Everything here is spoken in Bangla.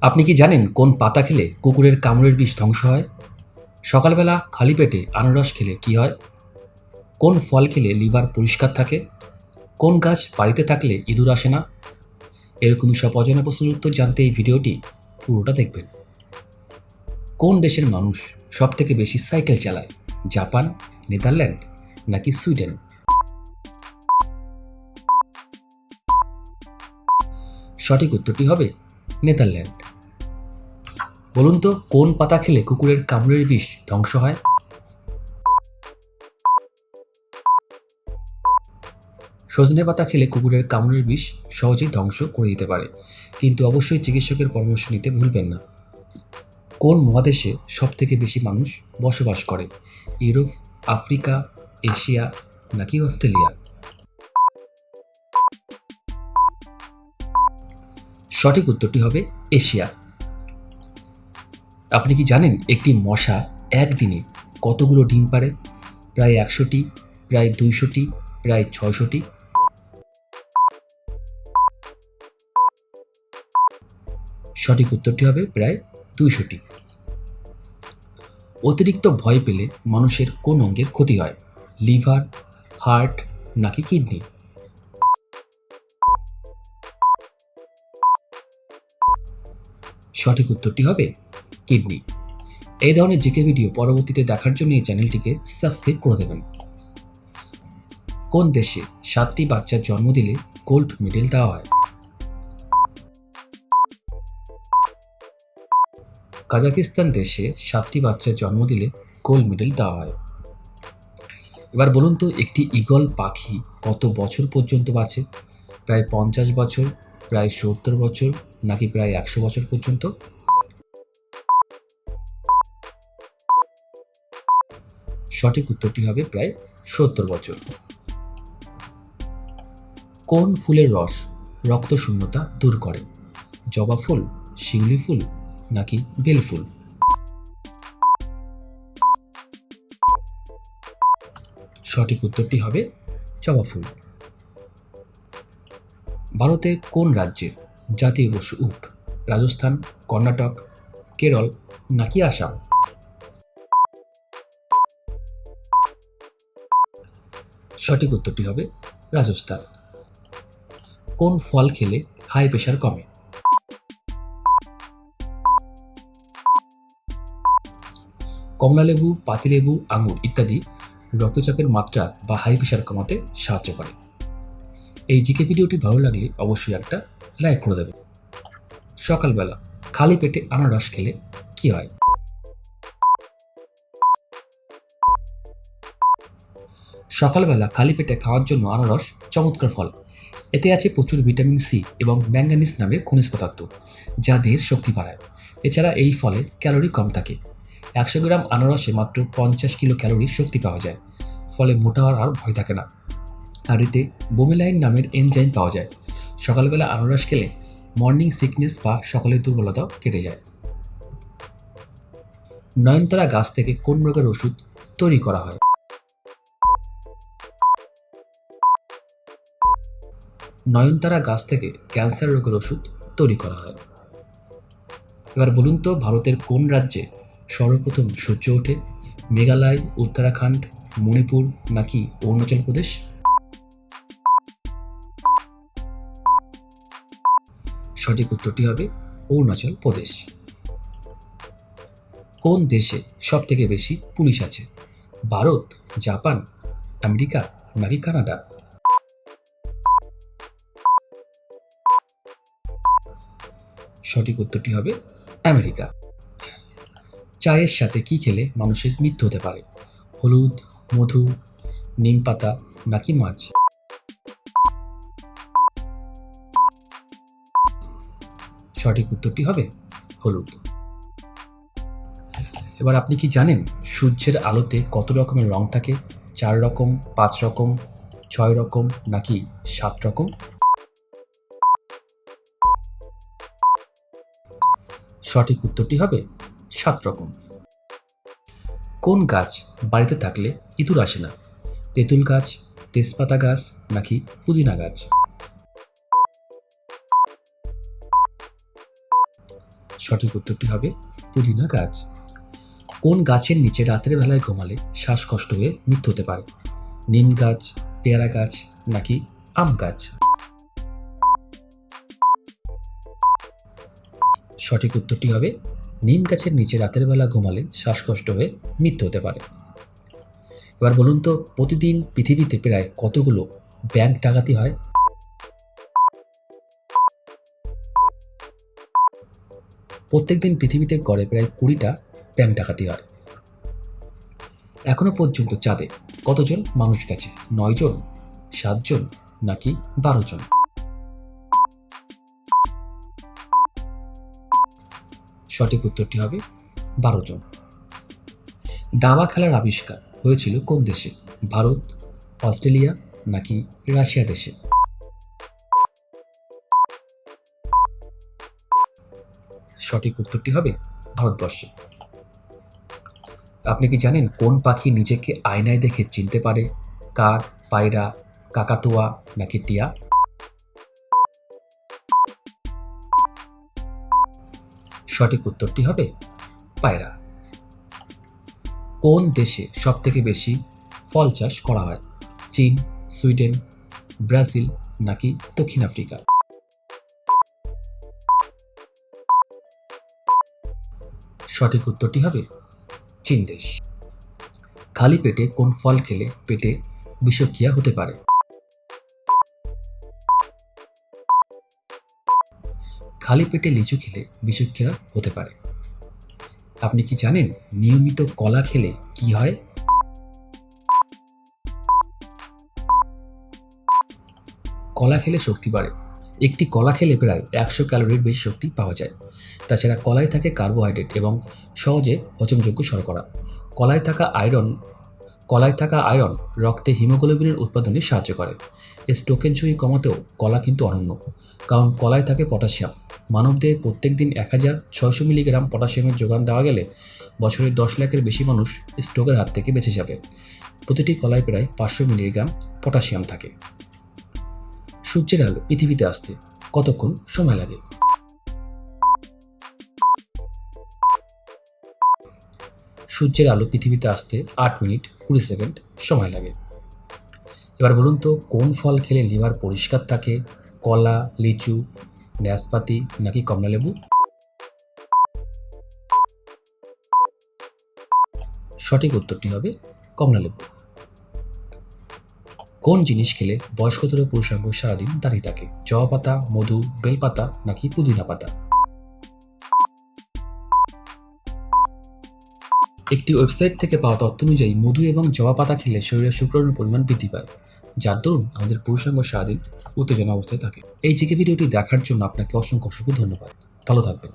আপনি কি জানেন কোন পাতা খেলে কুকুরের কামড়ের বিষ ধ্বংস হয়? সকালবেলা খালি পেটে আনারস খেলে কি হয়? কোন ফল খেলে লিভার পরিষ্কার থাকে? কোন গাছ বাড়িতে থাকলে ইঁদুর আসে না? এরকমই সব অজানা প্রশ্নের উত্তর জানতে এই ভিডিওটি পুরোটা দেখবেন। কোন দেশের মানুষ সব থেকে বেশি সাইকেল চালায়? জাপান, নেদারল্যান্ড নাকি সুইডেন? সঠিক উত্তরটি হবে নেদারল্যান্ড। বলুন তো, কোন পাতা খেলে কুকুরের কামড়ের বিষ ধ্বংস হয়? সজনে পাতা খেলে কুকুরের কামড়ের বিষ সহজেই ধ্বংস করে দিতে পারে। কিন্তু অবশ্যই চিকিৎসকের পরামর্শ নিতে ভুলবেন না। কোন মহাদেশে সব থেকে বেশি মানুষ বসবাস করে? ইউরোপ, আফ্রিকা, এশিয়া নাকি অস্ট্রেলিয়া? সঠিক উত্তরটি হবে এশিয়া। আপনি কি জানেন একটি মশা একদিনে কতগুলো ডিম পারে প্রায় একশোটি, প্রায় দুইশোটি, প্রায় ছয়শোটি। সঠিক উত্তরটি হবে প্রায় দুইশোটি। অতিরিক্ত ভয় পেলে মানুষের কোন অঙ্গের ক্ষতি হয়? লিভার, হার্ট নাকি কিডনি? সঠিক উত্তরটি হবে কিডনি। এই ধরনের জিকে ভিডিও পরবর্তীতে দেখার জন্য এই চ্যানেলটিকে সাবস্ক্রাইব করে দেবেন। কোন দেশে সাতটি বাচ্চার জন্ম দিলে গোল্ড মেডেল দেওয়া হয়? কাজাকিস্তান দেশে সাতটি বাচ্চার জন্ম দিলে গোল্ড মেডেল দেওয়া হয়। এবার বলুন তো, একটি ঈগল পাখি কত বছর পর্যন্ত বাঁচে? প্রায় পঞ্চাশ বছর প্রায় সত্তর বছর, নাকি প্রায় একশো বছর পর্যন্ত? সঠিক উত্তরটি হবে প্রায় সত্তর বছর। কোন ফুলের রস রক্ত শূন্যতা দূর করে? জবা ফুল, শিউলি ফুল, নাকি বেল ফুল? সঠিক উত্তরটি হবে জবা ফুল। ভারতের কোন রাজ্যের জাতীয় পশু উট? রাজস্থান, কর্ণাটক, কেরল নাকি আসাম? সঠিক উত্তরটি হবে রাজস্থান। কোন ফল খেলে হাই প্রেশার কমে? কমলালেবু, পাতিলেবু, আঙুর ইত্যাদি রক্তচাপের মাত্রা বা হাই প্রেশার কমাতে সাহায্য করে। এই জিকে ভিডিওটি ভালো লাগলে অবশ্যই একটা লাইক করে দেবে সকালবেলা খালি পেটে আনারস খেলে কি হয়? সকালবেলা খালি পেটে খাওয়ার জন্য আনারস চমৎকার ফল। এতে আছে প্রচুর ভিটামিন সি এবং ম্যাঙ্গানিজ নামের খনিজ পদার্থ, যা দেহের শক্তি বাড়ায়। এছাড়া এই ফলে ক্যালোরি কম থাকে। একশো গ্রাম আনারসে মাত্র পঞ্চাশ কিলো ক্যালোরি শক্তি পাওয়া যায়। ফলে মোটা হওয়ার আর ভয় থাকে না। আর এতে বোমেলাইন নামের এনজাইম পাওয়া যায়। সকালবেলা আনারস খেলে মর্নিং সিকনেস বা সকালের দুর্বলতাও কেটে যায়। নয়নতারা গাছ থেকে কোন রোগের ওষুধ তৈরি করা হয়? নয়নতারা গাছ থেকে ক্যান্সার রোগের ওষুধ তৈরি করা হয়। এবার বলুন তো, ভারতের কোন রাজ্যে সর্বপ্রথম সূর্য ওঠে? মেঘালয়, উত্তরাখণ্ড, মণিপুর নাকি অরুণাচল প্রদেশ? সঠিক উত্তরটি হবে অরুণাচল প্রদেশ। কোন দেশে সব থেকে বেশি পুলিশ আছে? ভারত, জাপান, আমেরিকা, নাকি কানাডা? সঠিক উত্তরটি হবে আমেরিকা। চায়ের সাথে কি খেলে মানুষের মৃত্যু হতে পারে? হলুদ, মধু, নিম পাতা, নাকি মাছ? সঠিক উত্তরটি হবে হলুদ। এবার আপনি কি জানেন সূর্যের আলোতে কত রকমের রং থাকে? চার রকম, পাঁচ রকম, ছয় রকম, নাকি সাত রকম? সঠিক উত্তরটি হবে সাত রকম। কোন গাছ বাড়িতে থাকলে ইঁদুর আসে না? তেঁতুল গাছ, তেজপাতা গাছ, নাকি পুদিনা গাছ? সঠিক উত্তরটি হবে পুদিনা গাছ। কোন গাছের নিচে রাতের বেলায় ঘুমালে শ্বাসকষ্ট হয়ে মৃত্যু হতে পারে? নিম গাছ, পেয়ারা গাছ নাকি আম গাছ? সঠিক উত্তরটি হবে নিম গাছের নিচে রাতের বেলা ঘুমালে শ্বাসকষ্ট হয়ে মৃত্যু হতে পারে। এবার বলুন তো, প্রতিদিন পৃথিবীতে প্রায় কতগুলো ব্যাংক ডাকাতি হয়? প্রত্যেকদিন পৃথিবীতে গড়ে প্রায় কুড়িটা ব্যাংক ডাকাতি হয়। এখনও পর্যন্ত চাঁদে কতজন মানুষ গেছে? নয় জন সাতজন, নাকি বারো জন সঠিক উত্তরটি হবে বারো জন দাবা খেলার আবিষ্কার হয়েছিল কোন দেশে? ভারত, অস্ট্রেলিয়া, নাকি রাশিয়া দেশে? সঠিক উত্তরটি হবে ভারতবর্ষে। আপনি কি জানেন কোন পাখি নিজেকে আয়নায় দেখে চিনতে পারে? কাক, পায়রা, কাকাতুয়া নাকি টিয়া? সঠিক উত্তরটি হবে পায়রা। কোন দেশে সবথেকে বেশি ফল চাষ করা হয়? চীন, সুইডেন, ব্রাজিল নাকি দক্ষিণ আফ্রিকা? সঠিক উত্তরটি হবে চীন দেশ। খালি পেটে কোন ফল খেলে পেটে বিষক্রিয়া হতে পারে? খালি পেটে লিচু খেলে বিষক্রিয়া হতে পারে। আপনি কি জানেন নিয়মিত কলা খেলে কি হয়? কলা খেলে শক্তি বাড়ে। একটি কলা খেলে প্রায় একশো ক্যালোরির বেশি শক্তি পাওয়া যায়। তাছাড়া কলায় থাকে কার্বোহাইড্রেট এবং সহজে হজমযোগ্য শর্করা। কলায় থাকা আয়রন কলায় থাকা আয়রন রক্তে হিমোগ্লোবিনের উৎপাদনে সাহায্য করে। স্ট্রোকের ঝুঁকি কমাতেও কলা কিন্তু অনন্য। কারণ কলায় থাকে পটাশিয়াম। মানবদেহে প্রত্যেক দিন এক হাজার ছয়শো মিলিগ্রাম পটাশিয়ামের যোগান দেওয়া গেলে বছরে দশ লাখের বেশি মানুষ স্ট্রোকের হাত থেকে বেঁচে যাবে। প্রতিটি কলায় প্রায় পাঁচশো মিলিগ্রাম পটাশিয়াম থাকে। সূর্যের আলো পৃথিবীতে আসতে কতক্ষণ সময় লাগে? সূর্যের আলো পৃথিবীতে আসতে আট মিনিট কুড়ি সেকেন্ড সময় লাগে। এবার বলুন তো, কোন ফল খেলে লিভার পরিষ্কার থাকে? কলা, লিচু ন্যাসপাতি নাকি কমলালেবু? সঠিক উত্তরটি হবে কমলালেবু। কোন জিনিস খেলে বয়স্কতর পুরুষাঙ্গ সারাদিন দাঁড়িয়ে থাকে? জবা পাতা, মধু বেলপাতা নাকি পুদিনা পাতা? একটি ওয়েবসাইট থেকে পাওয়া তথ্য অনুযায়ী মধু এবং জবা পাতা খেলে শরীরে শুক্রাণুর পরিমাণ বৃদ্ধি পায়, যার দরুন আমাদের পুরুষাঙ্গ সারাদিন উত্তেজনা অবস্থায় থাকে। এই জিকে ভিডিওটি দেখার জন্য আপনাকে অসংখ্য অসংখ্য ধন্যবাদ। ভালো থাকবেন।